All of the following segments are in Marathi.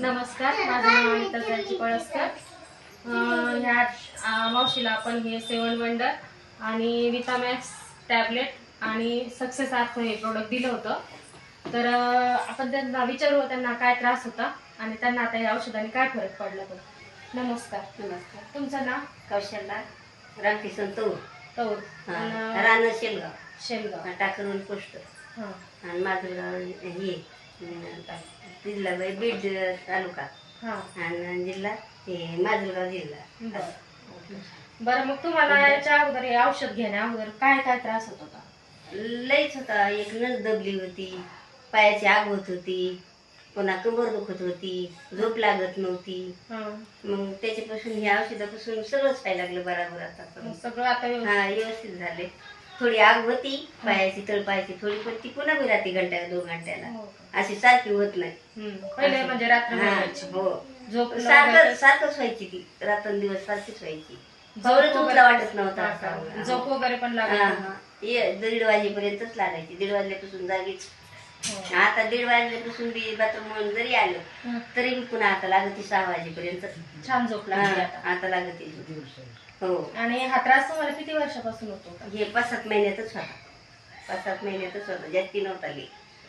नमस्कार माझं नाव अनिता जायची पळसकर. ह्या मावशीला आपण हे सेवन वंडर आणि विटामॅक्स टॅबलेट आणि सक्सेस आर्थ हे प्रोडक्ट दिलं होतं. तर आपण त्यांना विचारू त्यांना काय त्रास होता आणि त्यांना आता या औषधाने काय फरक पडला पण नमस्कार. नमस्कार. तुमचं नाव? कौशल्ला रामकिशन तौर तौर राणा शेलगाव. शेलगाव. टाकरून पोस्ट. हां. आणि माझं हे. जिल्हा बाई बीड तालुका. हां. आणि जिल्हा हे माजलगाव जिल्हा. बरं. बरं मग तुम्हाला याच्या अगोदर हे औषध घेण्या अगोदर काय काय त्रास होत होता? लईच होता. एक नस दबली होती पायाची आग होत होती पुन्हा कंबर दुखत होती झोप लागत नव्हती. हां. मग त्याच्यापासून ह्या औषधापासून सगळंच व्हायला लागलं बराबर आता. मग सगळं आता व्यवस्थित? हा व्यवस्थित झाले. थोडी आग होती पायाची तळपायाची थोडी पण ती पुन्हा बी राहते घंट्या दोन घंट्याला हो? अशी सारखी होत नाही. पहिले म्हणजे रात्र हा, सारखं सारखंच व्हायची ती रात्रंदिवस सारखीच व्हायची जवळच उठला वाटत नव्हता. झोप वगैरे पण लागत. ये दीड वाजेपर्यंतच लागायची दीड वाजल्यापासून जागीच. आता दीड वाजल्यापासून बी बाथरूम जरी आलं हं. तरी बी पुन्हा आता लागते सहा वाजेपर्यंत. छान झोप लागली हा, आता. लागते. हो. आणि हा त्रास तुम्हाला किती वर्षापासून होतो? हे पाच सात महिन्यातच होता. पाच सात महिन्यातच होता. जास्ती नव्हता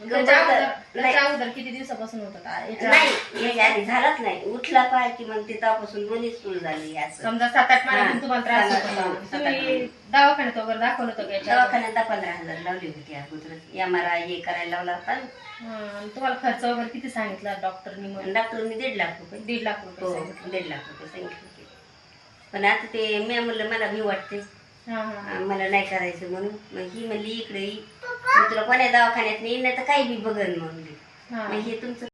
लई. त्याच्या अगोदर नाही त्याच्या अगोदर किती दिवसापासून होत नाही याच्या आधी? झालाच नाही. उठला पाय की मग तिथपासून दोन्ही सुरू झाली असं. समजा सात आठ महिन्यातून. तुम्हाला त्रास होत सात- होता सात- सात- आठ तुम्ही महिने. दवाखान्यात वगैरे दाखवलं होतं का याच्या अगोदर? दवाखान्यात पंधरा हजार लावली होती एम आर आय हे करायला लावला होता. हा, आणि तुम्हाला खर्च वगैरे किती सांगितला डॉक्टरनी मग? डॉक्टरनी दीड लाख रुपये. दीड लाख रुपये हो सांगितले. दीड लाख रुपये सांगितले होते. पण आता ते मी म्हणलं मला भी वाटते. हा हा. मला नाही करायचं म्हणून. मग ही म्हणली इकडे ये. मी तुला कोण्या दवाखान्यात नेईन नाही तर काही बी बघन म्हणली हा. मग हे तुमचं